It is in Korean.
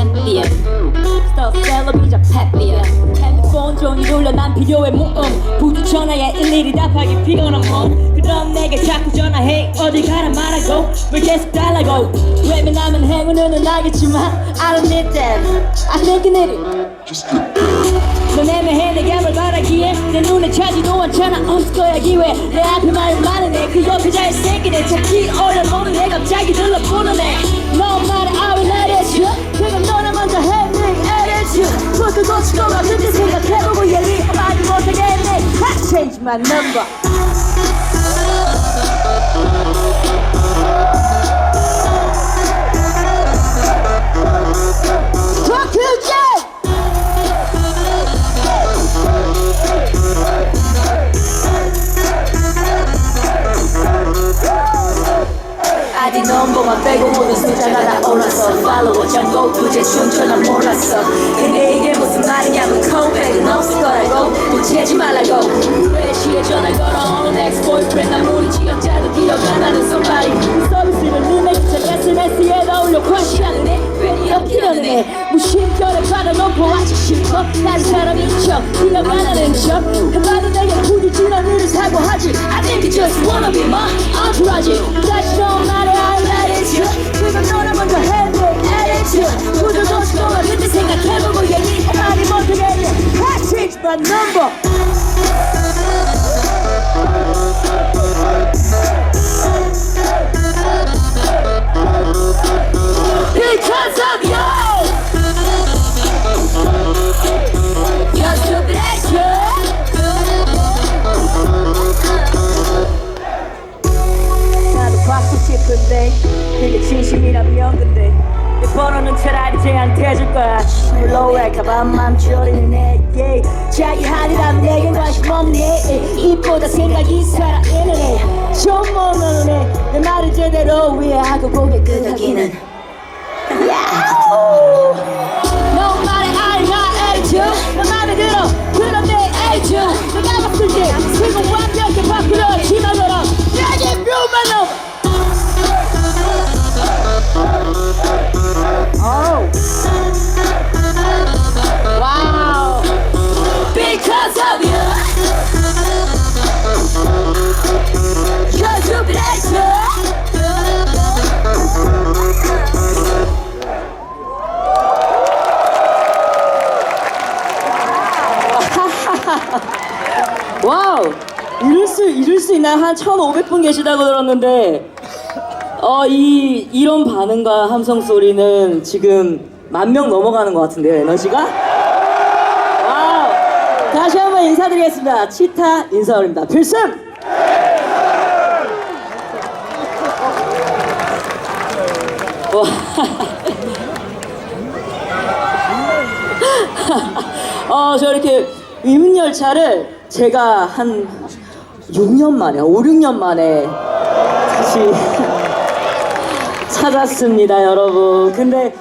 챔피언 스타셀럽이자 패피언 핸드폰 종이 눌러 난 필요해 무음 부디 전화에 일일이 답하기 피곤한 몸 그럼 내게 자꾸 전화해. 어디 가라 말하고 왜 계속 달라고? 왜면 남은 행운은 나겠지만 I don't need that I think you need it. Just 넌 애매해 내가 뭘 바라기에. 내 눈에 차지도 않잖아. 없을 거야 기회. 내 앞에 말을 말해. 내그 옆에 잘 새끼 내 찾기 어려운 고치고 가 그때 생각해보고 얘기 많이 못하겠네 I change my number Talk to Jay! 아직 넘버만 빼고 모든 숫자가 다 올랐어 팔로워 전고 두제 춤춰난 몰랐어 근데 이게 무슨 말이냐면 컴백은 없을 거라고. 놓치지 말라고. 왜 취해 전화 걸어. 오는 엑스 보이프렌드 아무리 지역자도 기억 안 나는 somebody. 서비스를 리메이크 SNS에 넣으려 엮이려는 애 무심결에 받아놓고 아직 싫어 다른 사람이 척 기억 안 나는 척 해봐도 내게 굳이 지난 일을 사고하지. I think you just wanna be my entourage 다시 I change my number Because of you You're stupid as 나도 받고 싶은데 그게 진심이라면 근데 내 번호는 차라리 쟤한테 해줄 거야. 물러왜 가방만 줄이는 내게 자기 하리라면 내겐 관심 없네. 입보다 생각이 살아있는 애좀 모르는 애내 말을 제대로 이해하고 고개 끄덕이는 와우! 이럴 수, 이럴 수 있나요? 한 1,500분 계시다고 들었는데, 어, 이, 이런 반응과 함성 소리는 지금 만 명 넘어가는 것 같은데요, 에너지가? 와우! 다시 한번 인사드리겠습니다. 치타 인사드립니다. 필승! 와. 어, 저 이렇게 위문열차를 제가 한 6년 만에, 5, 6년 만에 다시 찾았습니다, 여러분. 근데